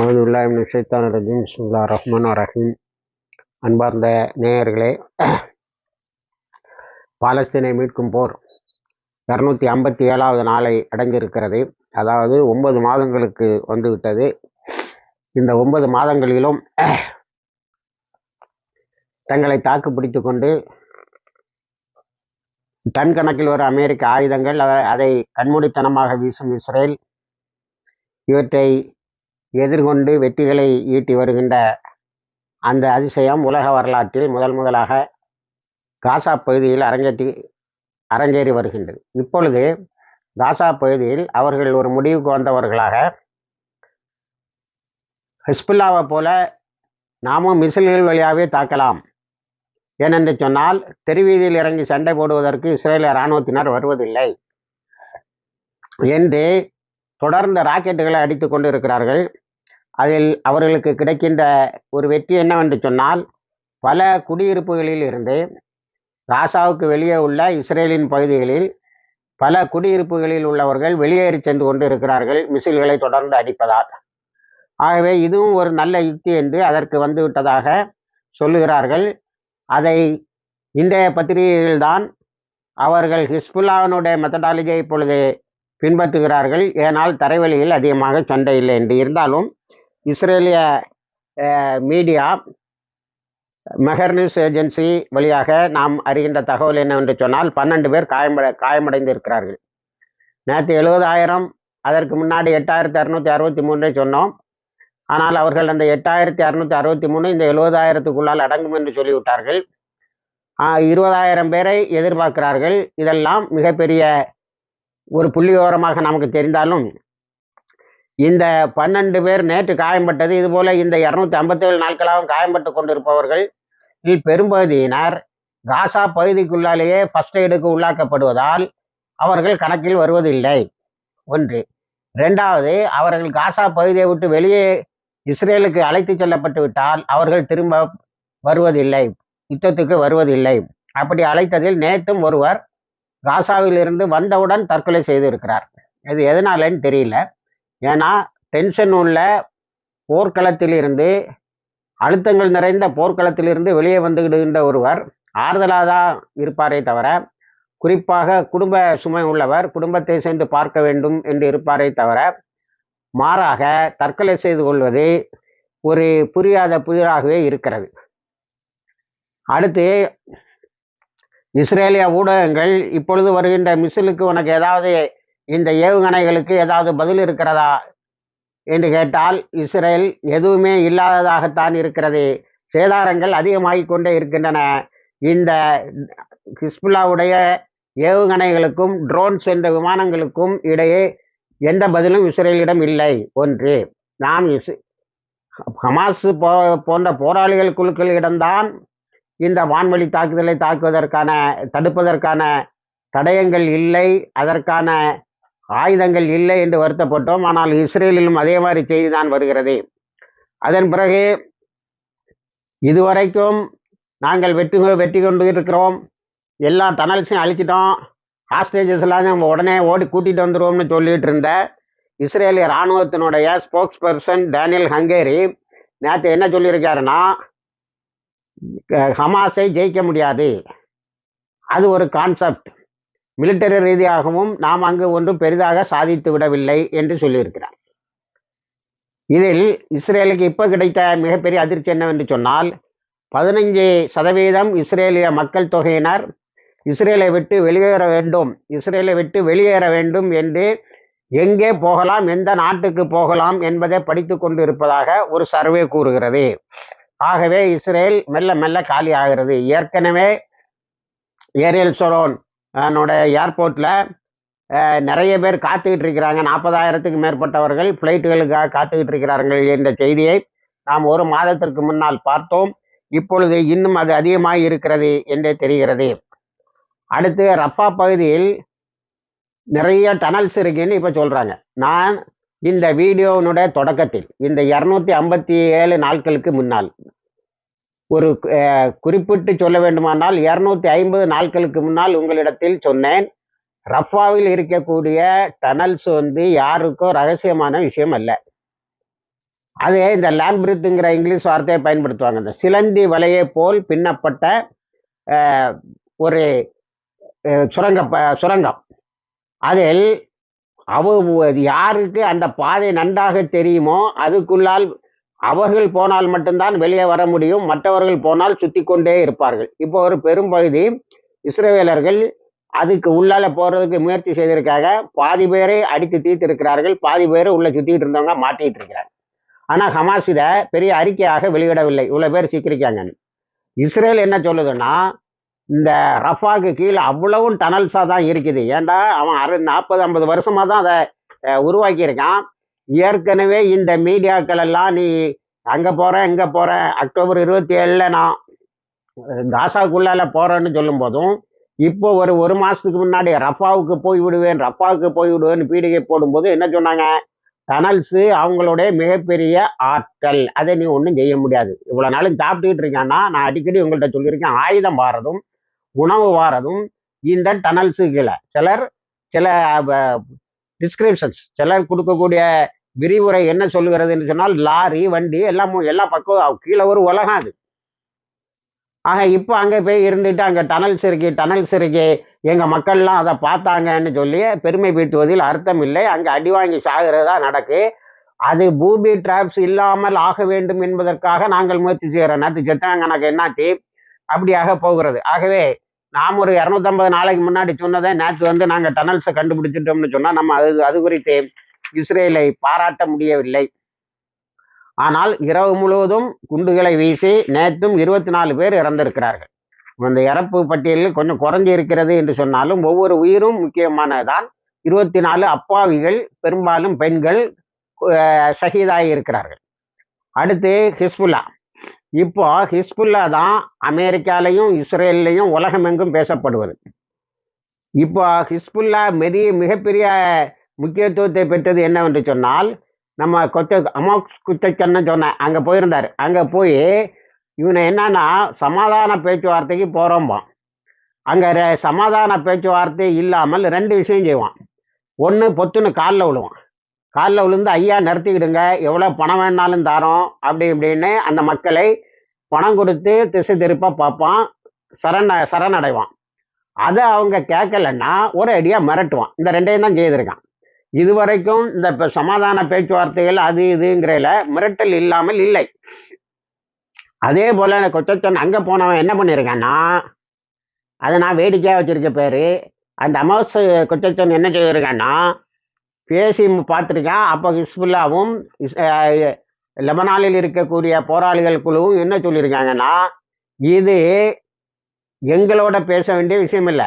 அவுதுல்லாஹிம் ஷைத்தான் ரஜீம் சுல்லா ரஹ்மான் ரஹீம். அன்பார்ந்த நேயர்களே பாலஸ்தீனை மீட்கும் போர் இரநூத்தி ஐம்பத்தி ஏழாவது நாளை அடைஞ்சிருக்கிறது அதாவது ஒன்பது மாதங்களுக்கு வந்துவிட்டது. இந்த ஒன்பது மாதங்களிலும் தங்களை தாக்கு பிடித்து கொண்டு டன் கணக்கில் வரும் அமெரிக்க ஆயுதங்கள் அதை கண்மூடித்தனமாக வீசும் இஸ்ரேல் இவற்றை எதிர்கொண்டு வெற்றிகளை ஈட்டி வருகின்ற அந்த அதிசயம் உலக வரலாற்றில் முதல் முதலாக காசா பகுதியில் அரங்கேற்றி அரங்கேறி வருகின்றது. இப்பொழுது காசா பகுதியில் அவர்கள் ஒரு முடிவுக்கு வந்தவர்களாக ஹிஸ்புல்லாவை போல நாமும் மிசில்கள் வழியாகவே தாக்கலாம். ஏனென்று சொன்னால் தெருவீதியில் இறங்கி சண்டை போடுவதற்கு இஸ்ரேலிய இராணுவத்தினர் வருவதில்லை. என்று தொடர்ந்த ராக்கெட்டுகளை அடித்து கொண்டு இருக்கிறார்கள் அதில் அவர்களுக்கு கிடைக்கின்ற ஒரு வெற்றி என்னவென்று சொன்னால் பல குடியிருப்புகளில் இருந்து காசாவுக்கு வெளியே உள்ள இஸ்ரேலின் பகுதிகளில் பல குடியிருப்புகளில் உள்ளவர்கள் வெளியேறி சென்று கொண்டு இருக்கிறார்கள் மிசில்களை தொடர்ந்து அடிப்பதால். ஆகவே இதுவும் ஒரு நல்ல யுக்தி என்று அதற்கு வந்துவிட்டதாக சொல்லுகிறார்கள். அதை இன்றைய பத்திரிகைகள்தான் அவர்கள் ஹிஸ்புல்லாவினுடைய மெத்தடாலஜியை இப்பொழுது பின்பற்றுகிறார்கள். ஏனால் தரைவழியில் அதிகமாக சண்டை இல்லை என்று இருந்தாலும் இஸ்ரேலிய மீடியா மெஹர் நியூஸ் ஏஜென்சி வழியாக நாம் அறிகின்ற தகவல் என்னவென்று சொன்னால் பன்னெண்டு பேர் காயமடை காயமடைந்து இருக்கிறார்கள் நேற்று எழுபதாயிரம் அதற்கு முன்னாடி எட்டாயிரத்தி அறுநூற்றி அறுபத்தி மூன்றை சொன்னோம். ஆனால் அவர்கள் அந்த எட்டாயிரத்தி அறுநூற்றி அறுபத்தி மூணு இந்த எழுபதாயிரத்துக்குள்ளால் அடங்கும் என்று சொல்லிவிட்டார்கள். இருபதாயிரம் பேரை எதிர்பார்க்கிறார்கள். இதெல்லாம் மிகப்பெரிய ஒரு புள்ளி விவரமாக நமக்கு தெரிந்தாலும் இந்த பன்னெண்டு பேர் நேற்று காயம்பட்டது. இதுபோல் இந்த இரநூத்தி ஐம்பத்தேழு நாட்களாகவும் காயம்பட்டு கொண்டிருப்பவர்கள் பெரும்பகுதியினர் காசா பகுதிக்குள்ளாலேயே ஃபஸ்ட் எய்டுக்கு உள்ளாக்கப்படுவதால் அவர்கள் கணக்கில் வருவதில்லை. ஒன்று. ரெண்டாவது அவர்கள் காசா பகுதியை விட்டு வெளியே இஸ்ரேலுக்கு அழைத்து செல்லப்பட்டு விட்டால் அவர்கள் திரும்ப வருவதில்லை. யுத்தத்துக்கு வருவதில்லை. அப்படி அழைத்ததில் நேற்றும் ஒருவர் காசாவில் இருந்து வந்தவுடன் தற்கொலை செய்திருக்கிறார். இது எதனாலன்னு தெரியல. ஏன்னா டென்ஷன் உள்ள போர்க்களத்திலிருந்து அழுத்தங்கள் நிறைந்த போர்க்களத்திலிருந்து வெளியே வந்துவிடுகின்ற ஒருவர் ஆறுதலாக தான் இருப்பாரே தவிர குறிப்பாக குடும்ப சுமை உள்ளவர் குடும்பத்தை சென்று பார்க்க வேண்டும் என்று இருப்பாரே தவிர மாறாக தற்கொலை செய்து கொள்வது ஒரு புரியாத புதிராகவே இருக்கிறது. அடுத்து இஸ்ரேலிய ஊடகங்கள் இப்பொழுது வருகின்ற மிசிலுக்கு உனக்கு ஏதாவது இந்த ஏவுகணைகளுக்கு ஏதாவது பதில் இருக்கிறதா? என்று கேட்டால் இஸ்ரேல் எதுவுமே இல்லாததாகத்தான் இருக்கிறது. சேதாரங்கள் அதிகமாகிக் கொண்டே இருக்கின்றன. இந்த ஹிஸ்புல்லாவுடைய ஏவுகணைகளுக்கும் ட்ரோன்ஸ் என்ற விமானங்களுக்கும் இடையே எந்த பதிலும் இஸ்ரேலிடம் இல்லை. ஒன்று நாம் இஸ் ஹமாஸ் போ போன்ற போராளிகள் குழுக்களிடம்தான் இந்த வான்வழி தாக்குதலை தாக்குவதற்கான தடுப்பதற்கான தடயங்கள் இல்லை. அதற்கான ஆயுதங்கள் இல்லை என்று வருத்தப்பட்டோம். ஆனால் இஸ்ரேலிலும் அதே மாதிரி செய்தி தான் வருகிறது. அதன் பிறகு இதுவரைக்கும் நாங்கள் வெற்றி வெற்றி கொண்டு இருக்கிறோம். எல்லா டனல்ஸையும் அழிச்சிட்டோம். ஹாஸ்டேஜஸ் எல்லாம் நம்ம உடனே ஓடி கூட்டிகிட்டு வந்துடுவோம்னு சொல்லிட்டு இருந்த இஸ்ரேலிய இராணுவத்தினுடைய ஸ்போக்ஸ் பர்சன் டேனியல் ஹங்கேரி நேற்று என்ன சொல்லியிருக்காருன்னா ஹமாஸை ஜெயிக்க முடியாது. அது ஒரு கான்செப்ட் மிலிட்டரி ரீதியாகவும் நாம் அங்கு ஒன்றும் பெரிதாக சாதித்து விடவில்லை என்று சொல்லியிருக்கிறார். இதில் இஸ்ரேலுக்கு இப்போ கிடைத்த மிகப்பெரிய அதிர்ச்சி என்னவென்று சொன்னால் பதினைஞ்சு சதவீதம் இஸ்ரேலிய மக்கள் தொகையினர் இஸ்ரேலை விட்டு வெளியேற வேண்டும் இஸ்ரேலை விட்டு வெளியேற வேண்டும் என்று எங்கே போகலாம் எந்த நாட்டுக்கு போகலாம் என்பதை படித்து கொண்டு இருப்பதாக ஒரு சர்வே கூறுகிறது. ஆகவே இஸ்ரேல் மெல்ல மெல்ல காலி ஆகிறது ஏற்கனவே ஏரியல் சொரோன் ஏர்போர்ட்டில் நிறைய பேர் காத்துக்கிட்டு இருக்கிறாங்க. நாற்பதாயிரத்துக்கு மேற்பட்டவர்கள் ஃப்ளைட்டுகளுக்காக காத்துக்கிட்டு இருக்கிறார்கள் என்ற செய்தியை நாம் ஒரு மாதத்திற்கு முன்னால் பார்த்தோம். இப்பொழுது இன்னும் அது அதிகமாக இருக்கிறது என்றே தெரிகிறது. அடுத்து ரப்பா பகுதியில் நிறைய டனல்ஸ் இருக்குன்னு இப்போ சொல்கிறாங்க நான் இந்த வீடியோனுடைய தொடக்கத்தில் இந்த இரநூத்தி ஐம்பத்தி ஏழு நாட்களுக்கு முன்னால் ஒரு குறிப்பிட்டு சொல்ல வேண்டுமானால் இரநூத்தி ஐம்பது நாட்களுக்கு முன்னால் உங்களிடத்தில் சொன்னேன். ரஃபாவில் இருக்கக்கூடிய டனல்ஸ் வந்து யாருக்கும் ரகசியமான விஷயம் அல்ல. அது இந்த லேம்பிரித்துங்கிற இங்கிலீஷ் வார்த்தையை பயன்படுத்துவாங்க. இந்த சிலந்தி வலையை போல் பின்னப்பட்ட ஒரு சுரங்க ப- சுரங்கம். அதில் அவ யாருக்கு அந்த பாதை நன்றாக தெரியுமோ அதுக்குள்ளால் அவர்கள் போனால் மட்டும்தான் வெளியே வர முடியும். மற்றவர்கள் போனால் சுத்தி கொண்டே இருப்பார்கள். இப்போ ஒரு பெரும்பகுதி இஸ்ரேவேலர்கள் அதுக்கு உள்ளால போறதுக்கு முயற்சி செய்திருக்காங்க பாதி பேரை அடித்து தீர்த்து இருக்கிறார்கள் பாதி பேர் உள்ள சுத்திட்டு இருந்தவங்க மாட்டிட்டு இருக்கிறாங்க. ஆனா ஹமாஸ் இதை பெரிய அறிக்கையாக வெளியிடவில்லை. இவ்வளவு பேர் சீக்கிரிக்காங்கன்னு இஸ்ரேல் என்ன சொல்லுதுன்னா இந்த ரஃபாக்கு கீழே அவ்வளவும் டனல்ஸா தான் இருக்குது. ஏன்டா? அவன் அறு நாற்பது ஐம்பது வருஷமா தான் அதை உருவாக்கியிருக்கான். ஏற்கனவே இந்த மீடியாக்கள் எல்லாம் நீ அங்க போறேன் இங்க போறேன் அக்டோபர் இருபத்தி ஏழுல நான் காசாக்குள்ளால போறேன்னு சொல்லும் போதும் இப்போ ஒரு ஒரு மாசத்துக்கு முன்னாடி ரஃபாவுக்கு போய் விடுவேன் ரஃபாவுக்கு போய் விடுவேன் பீடிகை போடும்போது என்ன சொன்னாங்க? டனல்ஸ் அவங்களுடைய மிகப்பெரிய ஆற்றல். அதை நீ ஒன்றும் செய்ய முடியாது. இவ்வளோ நாளும் சாப்பிட்டுக்கிட்டு இருக்கான்னா நான் அடிக்கடி உங்கள்கிட்ட சொல்லியிருக்கேன் ஆயுதம் வாரதும் உணவு வாரதும் இந்த டனல்ஸு கீழே. சிலர் சில டிஸ்கிரிப்ஷன்ஸ் சிலர் கொடுக்கக்கூடிய விரிவுரை என்ன சொல்லுகிறதுன்னு சொன்னால் லாரி வண்டி எல்லாம் எல்லா பக்கம் கீழே ஒரு உலகம் அது. ஆக இப்போ அங்கே போய் இருந்துட்டு அங்கே டனல்ஸ் இருக்கு டனல்ஸ் இருக்கு எங்க மக்கள்லாம் அதை பார்த்தாங்கன்னு சொல்லி பெருமை பீட்டுவதில் அர்த்தம் இல்லை. அங்கே அடி வாங்கி சாகிறதா நடக்கு. அது பூபி டிராப்ஸ் இல்லாமல் ஆக வேண்டும் என்பதற்காக நாங்கள் முயற்சி செய்கிறோம். நேற்று செத்தாங்க எனக்கு என்னாச்சு? அப்படியாக போகிறது. ஆகவே நாம் ஒரு இரநூத்தம்பது நாளைக்கு முன்னாடி சொன்னதை நேற்று வந்து நாங்கள் டனல்ஸை கண்டுபிடிச்சிட்டோம்னு சொன்னால் நம்ம அது அது குறித்து இஸ்ரேலை பாராட்ட முடியவில்லை. ஆனால் இரவு முழுவதும் குண்டுகளை வீசி நேற்றும் இருபத்தி நாலு பேர் இறந்திருக்கிறார்கள். அந்த இறப்பு பட்டியலில் கொஞ்சம் குறைஞ்சி இருக்கிறது என்று சொன்னாலும் ஒவ்வொரு உயிரும் முக்கியமானதுதான். இருபத்தி நாலு அப்பாவிகள் பெரும்பாலும் பெண்கள் ஷஹீதாகி இருக்கிறார்கள். அடுத்து ஹிஸ்புல்லா. இப்போ ஹிஸ்புல்லா தான் அமெரிக்காலையும் இஸ்ரேல்லையும் உலகமெங்கும் பேசப்படுவது. இப்போ ஹிஸ்புல்லா மெரிய மிகப்பெரிய முக்கியத்துவத்தை பெற்றது என்னவென்று சொன்னால் நம்ம கொச்ச அமோக்ஸ் குச்சன்னு சொன்னேன் அங்கே போயிருந்தார். அங்கே போய் இவனை என்னன்னா சமாதான பேச்சுவார்த்தைக்கு போகிறோம்பான் அங்கே சமாதான பேச்சுவார்த்தை இல்லாமல் ரெண்டு விஷயம் செய்வான். ஒன்று பொத்துன்னு காலில் விழுவான். காலில் விழுந்து ஐயா நிறுத்திக்கிடுங்க. எவ்வளோ பணம் வேணாலும் தரோம். அப்படி இப்படின்னு அந்த மக்களை பணம் கொடுத்து திசை திருப்ப பார்ப்பான். சரண சரணடைவான் அதை அவங்க கேட்கலன்னா ஒரு அடியாக மிரட்டுவான். இந்த ரெண்டையும் தான் செய்திருக்கான். இதுவரைக்கும் இந்த சமாதான பேச்சுவார்த்தைகள் அது இதுங்கிறல மிரட்டல் இல்லாமல் இல்லை. அதே போல கொச்சச்சன் அங்க போனவன் என்ன பண்ணியிருக்கான்னா அதை நான் வேடிக்கையா வச்சிருக்க பேரு. அந்த அமாவாசை கொச்சச்சன் என்ன செய்திருக்கான்னா பேசி பார்த்துருக்கான். அப்போ ஹிஸ்புல்லாவும் இஸ்- லெபனானில் இருக்கக்கூடிய போராளிகள் குழுவும் என்ன சொல்லியிருக்காங்கன்னா இது எங்களோட பேச வேண்டிய விஷயம் இல்லை.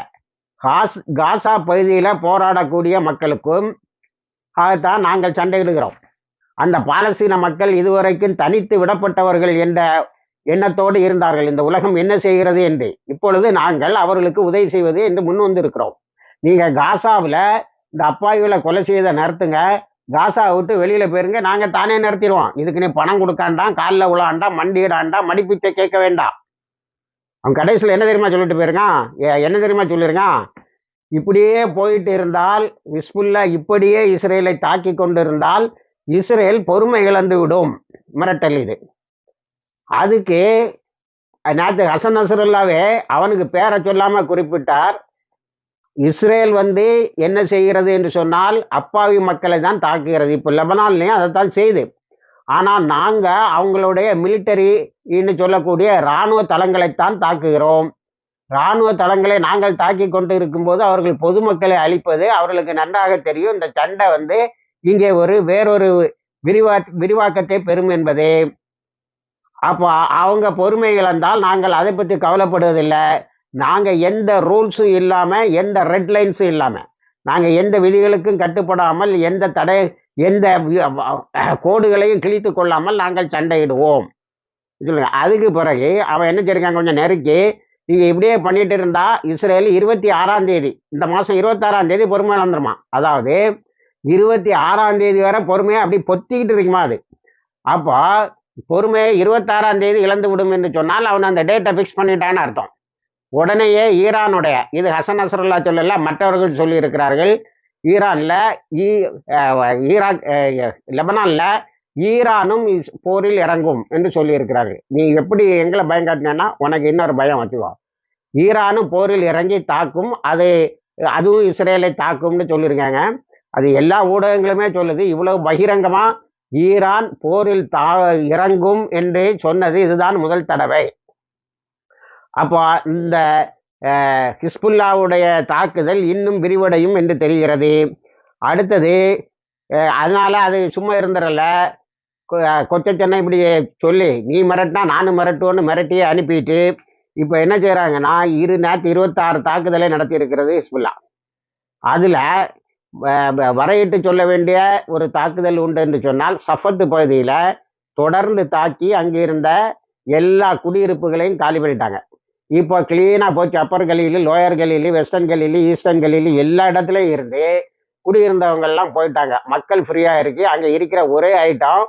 காஸ் காசா பகுதியில் போராடக்கூடிய மக்களுக்கும் ஆகத்தான் நாங்கள் சண்டையிடுகிறோம். அந்த பாலஸ்தீன மக்கள் இதுவரைக்கும் தனித்து விடப்பட்டவர்கள் என்ற எண்ணத்தோடு இருந்தார்கள். இந்த உலகம் என்ன செய்கிறது என்று. இப்பொழுது நாங்கள் அவர்களுக்கு உதவி செய்வது என்று முன் வந்திருக்கிறோம். நீங்கள் காசாவில் இந்த அப்பாவிகளை கொலை செய்த நிறுத்துங்க. காசா விட்டு வெளியில் போயிருங்க. நாங்கள் தானே நிறுத்திடுவோம். இதுக்கு நீ பணம் கொடுக்காண்டாம் காலில் உழாண்டா மண்டியிடாண்டாம் மடிப்பிச்சை கேட்க வேண்டாம். அவன் கடைசியில் என்ன தெரியுமா சொல்லிட்டு போயிருக்கான்? என்ன தெரியுமா சொல்லியிருக்கான்? இப்படியே போயிட்டு இருந்தால் ஹிஸ்புல்லா இப்படியே இஸ்ரேலை தாக்கி கொண்டிருந்தால் இஸ்ரேல் பொறுமை இழந்து விடும். மிரட்டல் இது. அதுக்கு நேற்று ஹசன் நசருல்லாவே அவனுக்கு பேரை சொல்லாம குறிப்பிட்டார். இஸ்ரேல் வந்து என்ன செய்கிறது என்று சொன்னால் அப்பாவி மக்களை தான் தாக்குகிறது. இப்போ லெபனான்லையும் அதைத்தான் செய்து. ஆனால் நாங்கள் அவங்களுடைய மிலிட்டரின்னு சொல்லக்கூடிய இராணுவ தளங்களைத்தான் தாக்குகிறோம். இராணுவ தளங்களை நாங்கள் தாக்கி கொண்டு இருக்கும்போது அவர்கள் பொதுமக்களை அழிப்பது அவர்களுக்கு நன்றாக தெரியும். இந்த சண்டை வந்து இங்கே ஒரு வேறொரு விரிவா விரிவாக்கத்தை பெறும் என்பது. அப்போ அவங்க பொறுமை இழந்தால் நாங்கள் அதை பற்றி கவலைப்படுவதில்லை. நாங்கள் எந்த ரூல்ஸும் இல்லாமல் எந்த ரெட் லைன்ஸும் இல்லாமல் நாங்கள் எந்த விதிகளுக்கும் கட்டுப்படாமல் எந்த தடை எந்த கோடுகளையும் கிழித்து கொள்ளாமல் நாங்கள் சண்டையிடுவோம். சொல்லுங்க. அதுக்கு பிறகு அவன் என்ன செய்யிருக்காங்க கொஞ்சம் நெருக்கி நீங்கள் இப்படியே பண்ணிட்டு இருந்தா இஸ்ரேல் இருபத்தி ஆறாம் தேதி இந்த மாதம் இருபத்தாறாம் தேதி பொறுமையாக இழந்துருமா அதாவது இருபத்தி ஆறாம் தேதி வரை பொறுமையை அப்படி பொத்திக்கிட்டு இருக்குமா அது? அப்போ பொறுமையை இருபத்தாறாம் தேதி இழந்து விடும் என்று சொன்னால் அவன் அந்த டேட்டை ஃபிக்ஸ் பண்ணிட்டான்னு அர்த்தம். உடனேயே ஈரானுடைய இது ஹசன் நசருல்லா சொல்லல மற்றவர்கள் சொல்லியிருக்கிறார்கள் ஈரானில் ஈ ஈராக் லெபனானில் ஈரானும் இஸ்- போரில் இறங்கும் என்று சொல்லியிருக்கிறார்கள். நீ எப்படி எங்களை பயம் காட்டினா உனக்கு இன்னொரு பயம் வச்சுக்கோ ஈரானும் போரில் இறங்கி தாக்கும் அது அதுவும் இஸ்ரேலை தாக்கும்னு சொல்லியிருக்காங்க. அது எல்லா ஊடகங்களுமே சொல்லுது இவ்வளவு பகிரங்கமா ஈரான் போரில் தா இறங்கும் என்று சொன்னது இதுதான் முதல் தடவை. அப்போ இந்த ஹிஸ்புல்லாவுடைய தாக்குதல் இன்னும் விரிவடையும் என்று தெரிகிறது. அடுத்தது அதனால் அதனால அது சும்மா இருந்துடல. கொச்ச சென்னை இப்படி சொல்லி நீ மிரட்டினா நானும் மிரட்டுவோன்னு மிரட்டி அனுப்பிட்டு இப்போ என்ன செய்கிறாங்கன்னா இரு நேற்று இருபத்தாறு தாக்குதலை நடத்தி இருக்கிறது ஹிஸ்புல்லா. அதில் வரையிட்டு சொல்ல வேண்டிய ஒரு தாக்குதல் உண்டு என்று சொன்னால் சஃபத்து பகுதியில் தொடர்ந்து தாக்கி அங்கே இருந்த எல்லா குடியிருப்புகளையும் காலி பண்ணிட்டாங்க. இப்போ கிளீனாக போச்சு. அப்பர் கலியிலு லோயர் கலியிலு வெஸ்டர்ன் கலியிலு ஈஸ்டர்ன் கலியிலு எல்லா இடத்துலையும் இருந்து குடியிருந்தவங்கெல்லாம் போயிட்டாங்க. மக்கள் ஃப்ரீயாக இருக்கு. அங்கே இருக்கிற ஒரே ஐட்டம்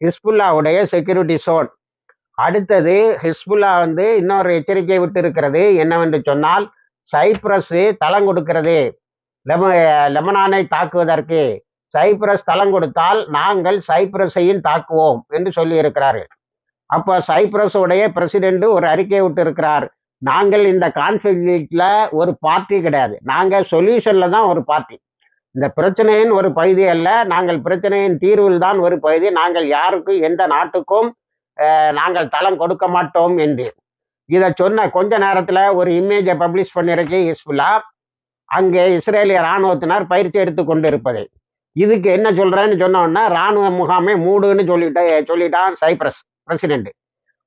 ஹிஸ்புல்லாவுடைய செக்யூரிட்டி சோன் அடுத்தது ஹிஸ்புல்லா வந்து இன்னொரு எச்சரிக்கை விட்டு இருக்கிறது என்னவென்று சொன்னால் சைப்ரஸ் தளம் கொடுக்கிறது. லெம லெமனானை தாக்குவதற்கு சைப்ரஸ் தளம் கொடுத்தால் நாங்கள் சைப்ரஸையும் தாக்குவோம் என்று சொல்லி இருக்கிறார்கள் அப்போ சைப்ரஸ் உடைய பிரசிடென்ட் ஒரு அறிக்கை விட்டு இருக்கிறார் நாங்கள் இந்த கான்ஃபிளிக்ட்ல ஒரு பார்ட்டி கிடையாது. நாங்கள் சொல்யூஷன்ல தான் ஒரு பார்ட்டி இந்த பிரச்சனையின் ஒரு பகுதி அல்ல. நாங்கள் பிரச்சனையின் தீர்வில் தான் ஒரு பகுதி. நாங்கள் யாருக்கும் எந்த நாட்டுக்கும் நாங்கள் தளம் கொடுக்க மாட்டோம் என்று. இதை சொன்ன கொஞ்ச நேரத்தில் ஒரு இமேஜை பப்ளிஷ் பண்ணியிருக்கேன் ஹிஸ்புல்லா. அங்கே இஸ்ரேலிய இராணுவத்தினர் பயிற்சி எடுத்து கொண்டு இருப்பதை இதுக்கு என்ன சொல்கிறேன்னு சொன்னோன்னா இராணுவ ராணுவ முகாமை மூடுன்னு சொல்லிட்டு சொல்லிட்டான் சைப்ரஸ் பிரசிடென்ட்.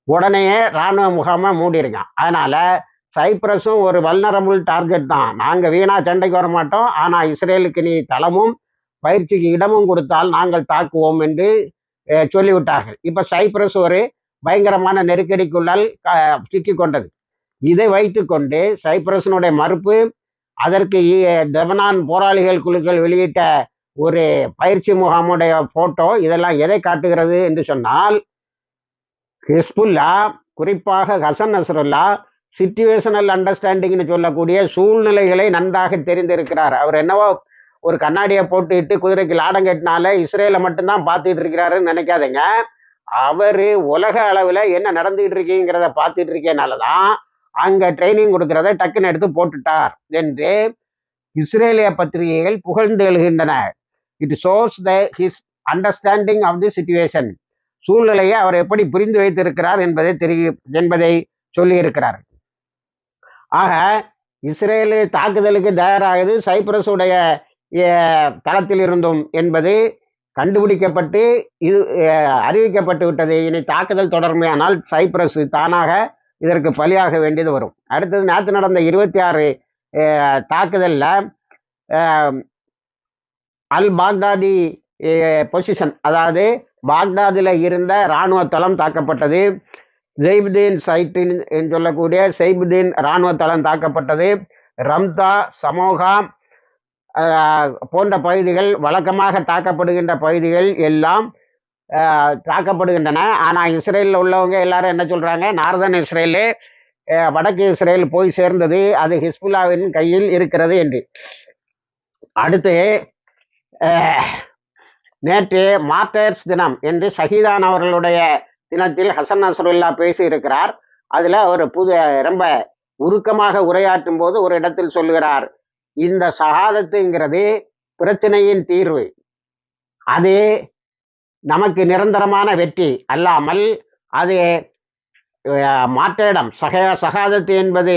உடனேயே ராணுவ முகாமை மூடிருக்கான். அதனால சைப்ரஸும் ஒரு வல்னரபுள் டார்கெட் தான். நாங்கள் வீணா சண்டைக்கு வர மாட்டோம் ஆனால் இஸ்ரேலுக்கு நீ தளமும் பயிற்சிக்கு இடமும் கொடுத்தால் நாங்கள் தாக்குவோம் என்று சொல்லிவிட்டார்கள். இப்போ சைப்ரஸ் ஒரு பயங்கரமான நெருக்கடிக்குள்ளால் க- சிக்கி கொண்டது. இதை வைத்துக்கொண்டு சைப்ரஸினுடைய மறுப்பு அதற்கு இ- போராளிகள் குழுக்கள் வெளியிட்ட ஒரு பயிற்சி முகாமுடைய போட்டோ இதெல்லாம் எதை காட்டுகிறது என்று சொன்னால் ஹிஸ்புல்லா குறிப்பாக ஹசன் நசருல்லா சிச்சுவேஷனல் அண்டர்ஸ்டாண்டிங்னு சொல்லக்கூடிய சூழ்நிலைகளை நன்றாக தெரிந்திருக்கிறார். அவர் என்னவோ ஒரு கண்ணாடியை போட்டுட்டு குதிரைக்கு லாடம் கட்டினால இஸ்ரேலை மட்டும்தான் பார்த்துட்டு இருக்கிறாருன்னு நினைக்காதீங்க. அவர் உலக அளவில் என்ன நடந்துகிட்டு இருக்கீங்கிறத பார்த்துட்டு இருக்கேனால தான் அங்கே ட்ரைனிங் கொடுக்கறத டக்குன்னு எடுத்து போட்டுட்டார் என்று இஸ்ரேலிய பத்திரிகைகள் புகழ்ந்து எழுகின்றன. It shows the his understanding of the situation சூழ்நிலையை அவர் எப்படி புரிந்து வைத்திருக்கிறார் என்பதை தெரிய என்பதை சொல்லியிருக்கிறார். ஆக இஸ்ரேலு தாக்குதலுக்கு தயாராகுது சைப்ரஸுடைய தளத்தில் இருந்தும் என்பது கண்டுபிடிக்கப்பட்டு இது அறிவிக்கப்பட்டு விட்டது. இனி தாக்குதல் தொடர்மையானால் சைப்ரஸ் தானாக இதற்கு பலியாக வேண்டியது வரும். அடுத்தது நேற்று நடந்த இருபத்தி ஆறு தாக்குதலில் அல் பாக்தாதி பொசிஷன் அதாவது பாக்தாதில் இருந்த இராணுவ தளம் தாக்கப்பட்டது. ஜெய்புதீன் சைட்டின் என்று சொல்லக்கூடிய செய்புதீன் இராணுவ தளம் தாக்கப்பட்டது. ரம்தா சமோகா போன்ற பகுதிகள் வழக்கமாக தாக்கப்படுகின்ற பகுதிகள் எல்லாம் தாக்கப்படுகின்றன. ஆனால் இஸ்ரேலில் உள்ளவங்க எல்லாரும் என்ன சொல்கிறாங்க நார்தன் இஸ்ரேலு வடக்கு இஸ்ரேல் போய் சேர்ந்தது. அது ஹிஸ்புல்லாவின் கையில் இருக்கிறது என்று. அடுத்து நேற்று மாத்தேர்ஸ் தினம் என்று ஷஹீதானவர்களுடைய தினத்தில் ஹசன் நசருல்லா பேசியிருக்கிறார். அதில் அவர் புது ரொம்ப உருக்கமாக உரையாற்றும் போது ஒரு இடத்தில் சொல்லுகிறார் இந்த சகாதத்துங்கிறது பிரச்சனையின் தீர்வு. அது நமக்கு நிரந்தரமான வெற்றி அல்லாமல் அது அஹ், சக சகாதத்து என்பது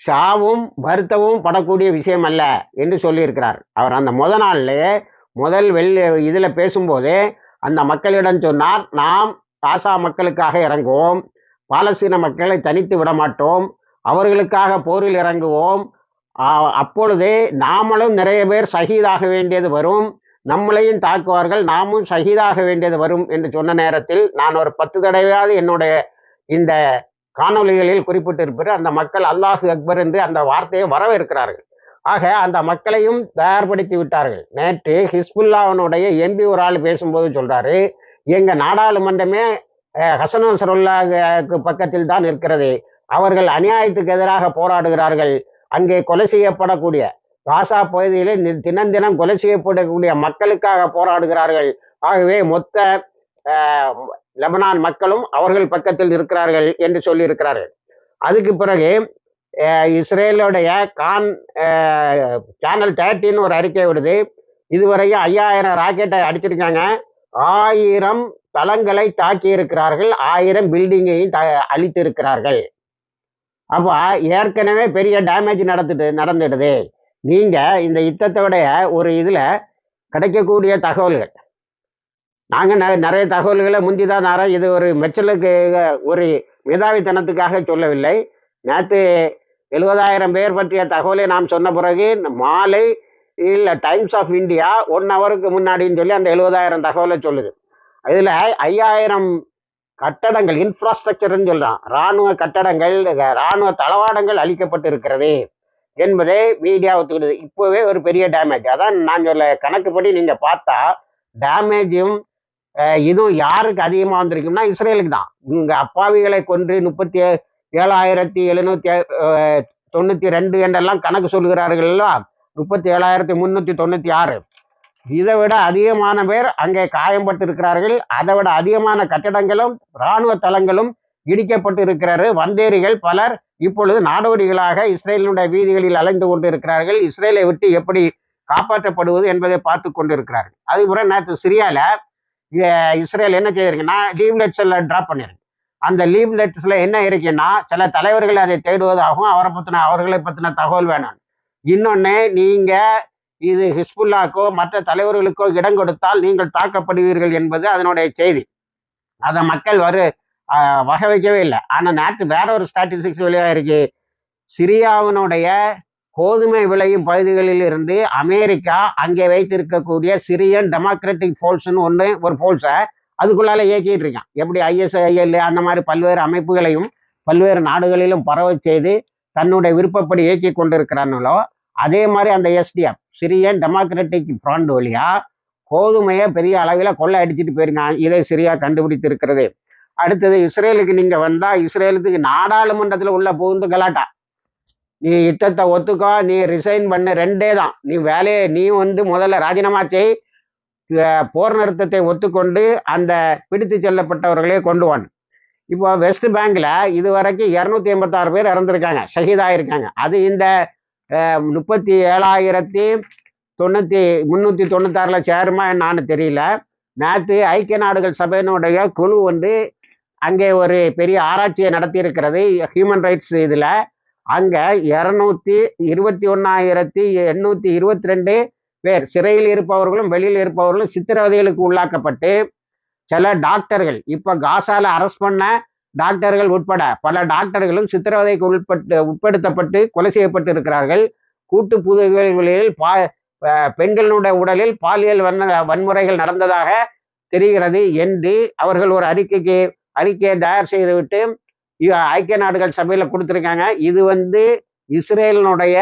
சாவும் வருத்தவும் படக்கூடிய விஷயம் அல்ல என்று சொல்லியிருக்கிறார். அவர் அந்த முத நாள்லயே முதல் வெள்ளி இதில் பேசும்போது அந்த மக்களிடம் சொன்னார் நாம் காசா மக்களுக்காக இறங்குவோம். பாலஸ்தீன மக்களை தனித்து விட மாட்டோம் அவர்களுக்காக போரில் இறங்குவோம். அப்பொழுது நாமளும் நிறைய பேர் ஷஹீதாக வேண்டியது வரும். நம்மளையும் தாக்குவார்கள். நாமும் சகிதாக வேண்டியது வரும் என்று சொன்ன நேரத்தில் நான் ஒரு பத்து தடவையாவது என்னுடைய இந்த காணொளிகளில் குறிப்பிட்டிருப்பது அந்த மக்கள் அல்லாஹு அக்பர் என்று அந்த வார்த்தையை வரவேற்கிறார்கள். ஆக அந்த மக்களையும் தயார்படுத்தி விட்டார்கள். நேற்று ஹிஸ்புல்லாவினுடைய எம்பி ஒரு ஆள் பேசும்போது சொல்றாரு எங்க நாடாளுமன்றமே அஹ், ஹசன் பக்கத்தில் தான் இருக்கிறது. அவர்கள் அநியாயத்துக்கு எதிராக போராடுகிறார்கள். அங்கே கொலை செய்யப்படக்கூடிய காசா பகுதியிலே தினந்தினம் தினம் தினம் கொலை செய்யப்படக்கூடிய மக்களுக்காக போராடுகிறார்கள். ஆகவே மொத்த லெபனான் மக்களும் அவர்கள் பக்கத்தில் இருக்கிறார்கள் என்று சொல்லியிருக்கிறார்கள். அதுக்கு பிறகு இஸ்ரேலுடைய கான் சேனல் தேர்ட்டின்னு ஒரு அறிக்கை விடுது இதுவரையும் ஐயாயிரம் ராக்கெட்டை அடிச்சிருக்காங்க. ஆயிரம் தளங்களை தாக்கி இருக்கிறார்கள் ஆயிரம் பில்டிங்கையும் த அழித்து இருக்கிறார்கள் அப்போ ஏற்கனவே பெரிய டேமேஜ் நடந்துட்டு நடந்துடுது. நீங்கள் இந்த யுத்தத்தோடைய ஒரு இதில் கிடைக்கக்கூடிய தகவல்கள். நாங்கள் ந நிறைய தகவல்களை முந்தி தான் தரோம் இது ஒரு மெச்சலுக்கு ஒரு மேதாவித்தனத்துக்காக சொல்லவில்லை. நேற்று எழுபதாயிரம் பேர் பற்றிய தகவலை நாம் சொன்ன பிறகு மாலை இல்லை டைம்ஸ் ஆஃப் இந்தியா ஒன் ஹவருக்கு முன்னாடின்னு சொல்லி அந்த எழுபதாயிரம் தகவலை சொல்லுது. இதில் ஐயாயிரம் கட்டடங்கள் இன்ஃப்ராஸ்ட்ரக்சர்னு சொல்கிறான் ராணுவ கட்டடங்கள் ராணுவ தளவாடங்கள் அளிக்கப்பட்டு இருக்கிறது என்பதை மீடியா ஒத்துக்கிடுது. இப்போவே ஒரு பெரிய டேமேஜ் அதான் நான் சொல்ல கணக்குப்படி நீங்கள் பார்த்தா டேமேஜும் இதுவும் யாருக்கு அதிகமாக வந்திருக்கும்னா இஸ்ரேலுக்கு தான். இங்கே அப்பாவிகளை கொன்று முப்பத்தி ஏழாயிரத்தி எழுநூத்தி தொண்ணூற்றி ரெண்டு என்றெல்லாம் கணக்கு சொல்கிறார்கள்லாம் முப்பத்தி ஏழாயிரத்தி முன்னூத்தி தொண்ணூத்தி ஆறு. இதை விட அதிகமான பேர் அங்கே காயம்பட்டு இருக்கிறார்கள் அதை விட அதிகமான கட்டிடங்களும் இராணுவ தளங்களும் இடிக்கப்பட்டு இருக்கிறாரு வந்தேரிகள் பலர் இப்பொழுது நாடோடிகளாக இஸ்ரேலினுடைய வீதிகளில் அலைந்து கொண்டு இருக்கிறார்கள் இஸ்ரேலை விட்டு எப்படி காப்பாற்றப்படுவது என்பதை பார்த்து கொண்டிருக்கிறார்கள். அதுபோல நேற்று சிரியால இஸ்ரேல் என்ன செய்யிருக்குன்னா லீவ்லெட்ஸ் எல்லாம் ட்ராப் பண்ணிருக்கு. அந்த லீவ்லெட்ஸ்ல என்ன இருக்குன்னா சில தலைவர்கள் அதை தேடுவதாகவும் அவரை பத்தின அவர்களை பத்தின தகவல் வேணும். இன்னொன்று நீங்கள் இது ஹிஸ்புல்லாக்கோ மற்ற தலைவர்களுக்கோ இடம் கொடுத்தால் நீங்கள் தாக்கப்படுவீர்கள் என்பது அதனுடைய செய்தி. அதை மக்கள் வரு வகை வைக்கவே இல்லை. ஆனால் நேற்று வேற ஒரு ஸ்டாட்டிஸ்டிக்ஸ் வெளியாக இருக்கு. சிரியாவினுடைய கோதுமை விளையும் பகுதிகளில் இருந்து அமெரிக்கா அங்கே வைத்திருக்கக்கூடிய சிரியன் டெமோக்ராட்டிக் ஃபோல்ஸ்னு ஒன்று ஒரு ஃபோல்ஸை அதுக்குள்ளால இயக்கிட்டு இருக்கான். எப்படி ஐஎஸ்ஐஎல் அந்த மாதிரி பல்வேறு அமைப்புகளையும் பல்வேறு நாடுகளிலும் பரவச் செய்து தன்னுடைய விருப்பப்படி இயக்கி கொண்டிருக்கிறானுங்களோ அதே மாதிரி அந்த எஸ்டிஎஃப் சிரியன் டெமோக்ராட்டிக் ஃப்ரண்ட் வழியா கோதுமையை பெரிய அளவில் கொள்ளை அடிச்சிட்டு போயிருக்காங்க இதை சிரியா கண்டுபிடித்து இருக்கிறது அடுத்தது இஸ்ரேலுக்கு நீங்க வந்தா இஸ்ரேலுக்கு நாடாளுமன்றத்தில் உள்ள புகுந்து கலாட்டா. நீ யுத்தத்தை ஒத்துக்கோ நீ ரிசைன் பண்ண ரெண்டே தான். நீ வேலையை நீ வந்து முதல்ல ராஜினாமா செய். போர் நிறுத்தத்தை ஒத்துக்கொண்டு அந்த பிடித்து செல்லப்பட்டவர்களே கொண்டு வான் இப்போ வெஸ்ட் பேங்க்ல இதுவரைக்கும் இரநூத்தி எண்பத்தாறு பேர் இறந்துருக்காங்க ஷஹீதாயிருக்காங்க. அது இந்த முப்பத்தி ஏழாயிரத்தி தொண்ணூத்தி முன்னூத்தி தொண்ணூத்தாறுல சேருமா என்னான்னு தெரியல. நேற்று ஐக்கிய நாடுகள் சபையினுடைய குழு வந்து அங்கே ஒரு பெரிய ஆராய்ச்சியை நடத்தி இருக்கிறது ஹியூமன் ரைட்ஸ் இதுல. அங்க இருநூத்தி இருபத்தி ஒன்னாயிரத்தி எண்ணூத்தி இருபத்தி ரெண்டு பேர் சிறையில் இருப்பவர்களும் வெளியில் இருப்பவர்களும் சித்திரவதைகளுக்கு உள்ளாக்கப்பட்டு சில டாக்டர்கள் இப்ப காசால அரெஸ்ட் பண்ண டாக்டர்கள் உட்பட பல டாக்டர்களும் சித்திரவதைக்கு உட்பட்டு உட்படுத்தப்பட்டு கொலை செய்யப்பட்டு இருக்கிறார்கள். கூட்டு புதுகளில் பா பெண்களுடைய உடலில் பாலியல் வன்ன வன்முறைகள் நடந்ததாக தெரிகிறது என்று அவர்கள் ஒரு அறிக்கைக்கு அறிக்கையை தயார் செய்துவிட்டு ஐக்கிய நாடுகள் சபையில் கொடுத்துருக்காங்க. இது வந்து இஸ்ரேலினுடைய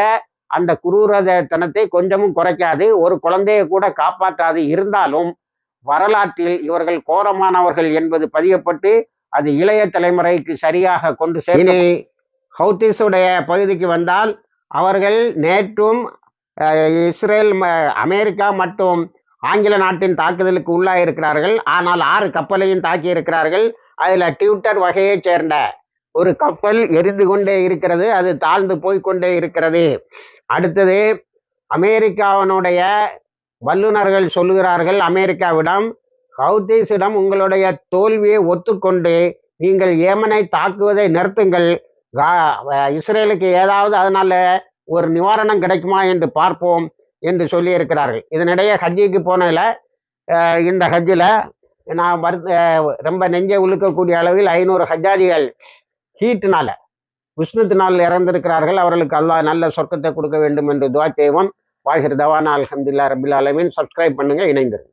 அந்த குரூரதனத்தை கொஞ்சமும் குறைக்காது ஒரு குழந்தையை கூட காப்பாற்றாது. இருந்தாலும் வரலாற்றில் இவர்கள் கோரமானவர்கள் என்பது பதியப்பட்டு அது இளைய தலைமுறைக்கு சரியாக கொண்டு செல் இனி ஹவுத்திஸுடைய பகுதிக்கு வந்தால் அவர்கள் நேற்றும் இஸ்ரேல் ம- அமெரிக்கா மற்றும் ஆங்கில நாட்டின் தாக்குதலுக்கு உள்ளாக இருக்கிறார்கள். ஆனால் ஆறு கப்பலையும் தாக்கி இருக்கிறார்கள். அதில் டியூட்டர் வகையைச் சேர்ந்த ஒரு கப்பல் எரிந்து கொண்டே இருக்கிறது. அது தாழ்ந்து போய்க்கொண்டே இருக்கிறது. அடுத்தது அமெரிக்காவினுடைய வல்லுநர்கள் சொல்லுகிறார்கள் அமெரிக்காவிடம் ஹவுதீஸிடம் உங்களுடைய தோல்வியை ஒத்துக்கொண்டு நீங்கள் ஏமனை தாக்குவதை நிறுத்துங்கள். இஸ்ரேலுக்கு ஏதாவது அதனால ஒரு நிவாரணம் கிடைக்குமா என்று பார்ப்போம் என்று சொல்லியிருக்கிறார்கள். இதனிடையே ஹஜ்ஜிக்கு போனதில் இந்த ஹஜ்ஜில் நான் வரு ரொம்ப நெஞ்சை உழுக்கக்கூடிய அளவில் ஐநூறு ஹஜ்ஜாதிகள் ஹீட்னால உஷ்ணத்தினால் இறந்திருக்கிறார்கள். அவர்களுக்கு அல்லா நல்ல சொர்க்கத்தை கொடுக்க வேண்டும் என்று துவா செய்வோம். வாகிர் தவானா அலமதுல்லா ரபில் அலமின் சப்ஸ்கிரைப் பண்ணுங்க இணைந்திருங்க